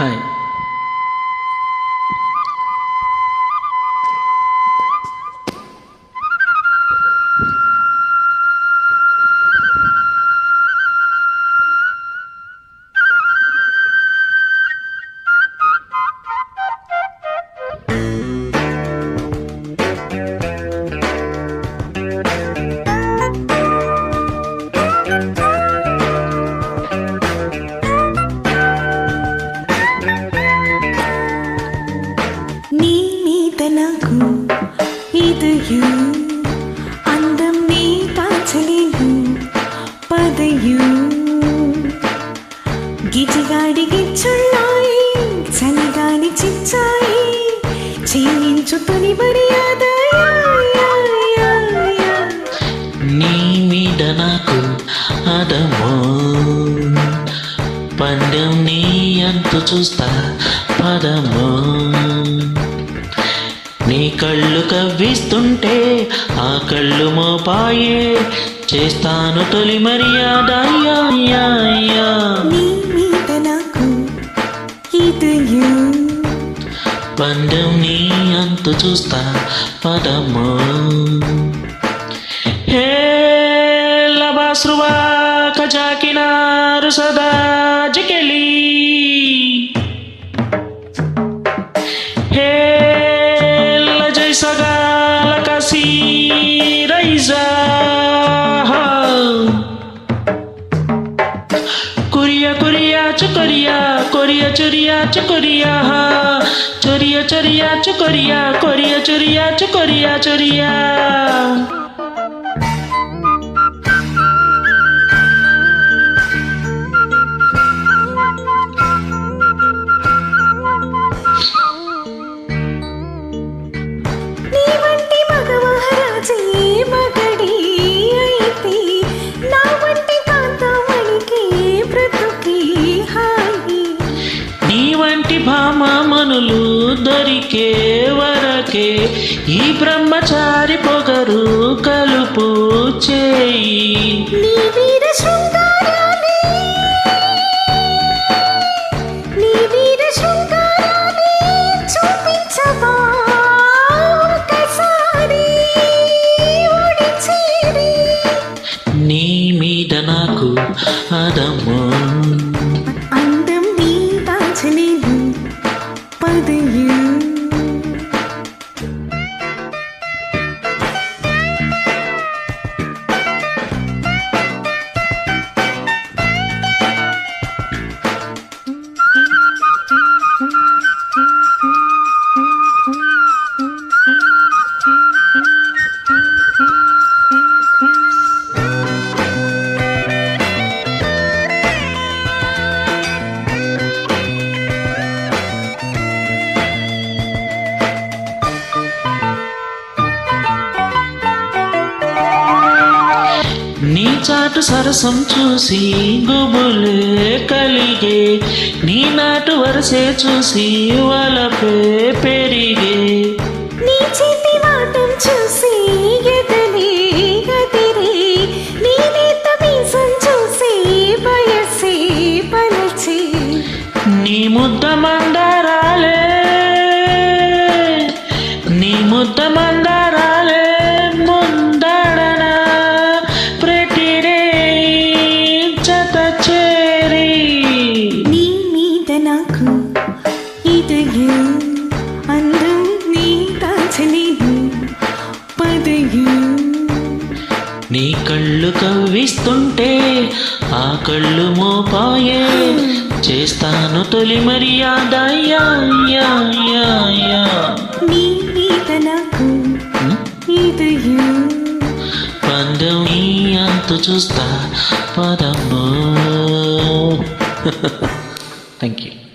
は。నీ మీద నాకు ఇదయు అందం నీ తాచలేను పదయు. గిజిగాడి గిచ్చున్నాయి చలిగాని చిచ్చాయి క్షీణించు తొలి నీ మీద నాకు అదమో పందెం నీ చూస్తా పదమో నీ కళ్ళు కవ్విస్తుంటే ఆ కళ్ళు మోపాయే. చేస్తాను తొలి మర్యాద పందెం నీ అంతు చూస్తా పదమో హే లబాస్రువా कोरिया कोरिया चकोरिया कोरिया चोरिया चकोरिया हा चोरिया चोरिया चकोरिया कोरिया चोरिया चकोरिया चोरिया నీ వంటి భామామనులు దొరికే వరకే ఈ బ్రహ్మచారి పొగరు కలుపు చేయి. నీ వీర శృంగారాలే నీ నీ చాటు సరసం చూసి గుబులే కలిగే నీ నాటు వరసే చూసి వలపే పెరిగే. నీ చేతి వాటం చూసి ఎదలే గదిరే నీ నేత మీసం చూసి బయసే పలచి. నీ ముద్ద మందారాలే నీ ముద్ద నీ కళ్ళు కవ్విస్తుంటే ఆ కళ్ళు మోపాయే. చేస్తాను తొలి మర్యాద పందెం అంతు చూస్తా పదమ్మో. Thank you